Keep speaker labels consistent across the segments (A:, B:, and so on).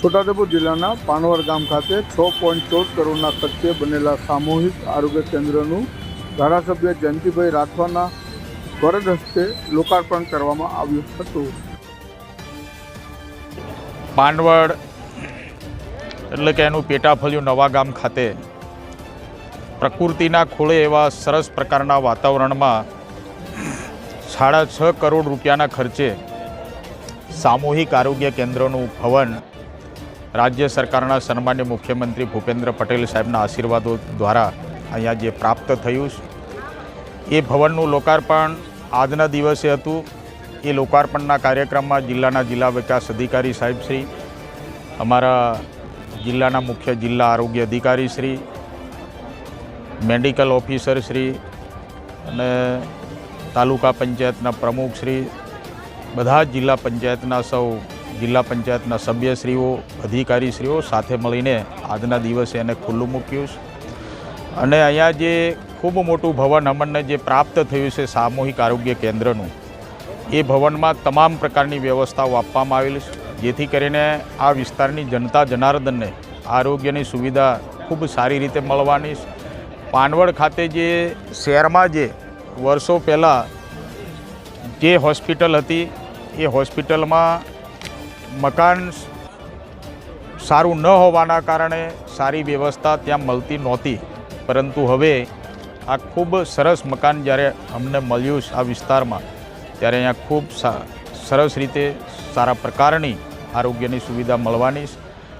A: છોટાઉદેપુર જિલ્લાના પાનવર ગામ ખાતે છ પોઈન્ટ ચૌદ કરોડના ખર્ચે બનેલા સામૂહિક આરોગ્ય કેન્દ્રનું ધારાસભ્ય જયંતિભાઈ રાઠવાના વરદ હસ્તે લોકાર્પણ કરવામાં આવ્યું હતું.
B: પાનવડ એટલે કે એનું પેટાફળિયું નવા ગામ ખાતે પ્રકૃતિના ખોળે એવા સરસ પ્રકારના વાતાવરણમાં સાડા છ કરોડ રૂપિયાના ખર્ચે સામૂહિક આરોગ્ય કેન્દ્રનું ભવન રાજ્ય સરકારના સન્માન્ય મુખ્યમંત્રી ભૂપેન્દ્ર પટેલ સાહેબના આશીર્વાદો દ્વારા અહીંયા જે પ્રાપ્ત થયું છે. એ ભવનનું લોકાર્પણ આજના દિવસે હતું. એ લોકાર્પણના કાર્યક્રમમાં જિલ્લાના જિલ્લા વિકાસ અધિકારી સાહેબ શ્રી, અમારા જિલ્લાના મુખ્ય જિલ્લા આરોગ્ય અધિકારી શ્રી, મેડિકલ ઓફિસર શ્રી અને તાલુકા પંચાયતના પ્રમુખ શ્રી, બધા જ જિલ્લા પંચાયતના સૌ જિલ્લા પંચાયતના સભ્યશ્રીઓ, અધિકારીશ્રીઓ સાથે મળીને આજના દિવસે એને ખુલ્લું મૂક્યું છે. અને અહીંયા જે ખૂબ મોટું ભવન અમને જે પ્રાપ્ત થયું છે સામૂહિક આરોગ્ય કેન્દ્રનું, એ ભવનમાં તમામ પ્રકારની વ્યવસ્થાઓ આપવામાં આવેલી છે. જેથી કરીને આ વિસ્તારની જનતા જનાર્દનને આરોગ્યની સુવિધા ખૂબ સારી રીતે મળવાની છે. પાનવડ ખાતે જે શહેરમાં જે વર્ષો પહેલાં જે હોસ્પિટલ હતી, એ હોસ્પિટલમાં મકાન સારું ન હોવાના કારણે સારી વ્યવસ્થા ત્યાં મળતી નહોતી. પરંતુ હવે આ ખૂબ સરસ મકાન જ્યારે અમને મળ્યું આ વિસ્તારમાં, ત્યારે અહીંયા ખૂબ સરસ રીતે સારા પ્રકારની આરોગ્યની સુવિધા મળવાની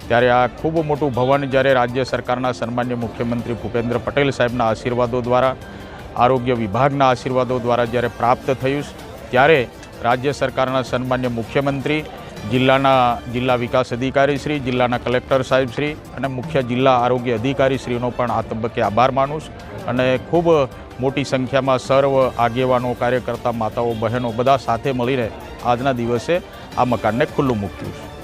B: ત્યારે આ ખૂબ મોટું ભવન જ્યારે રાજ્ય સરકારના સન્માન્ય મુખ્યમંત્રી ભૂપેન્દ્ર પટેલ સાહેબના આશીર્વાદો દ્વારા, આરોગ્ય વિભાગના આશીર્વાદો દ્વારા જ્યારે પ્રાપ્ત થયું ત્યારે રાજ્ય સરકારના સન્માન્ય મુખ્યમંત્રી, જિલ્લાના જિલ્લા વિકાસ અધિકારી શ્રી, જિલ્લાના કલેક્ટર સાહેબ શ્રી અને મુખ્ય જિલ્લા આરોગ્ય અધિકારી શ્રીનો પણ આ તબક્કે આભાર માનું અને ખૂબ મોટી સંખ્યામાં સર્વ આગેવાનો, કાર્યકર્તા, માતાઓ, બહેનો બધા સાથે મળીને આજના દિવસે આ મકાનને ખુલ્લું મૂક્યું છે.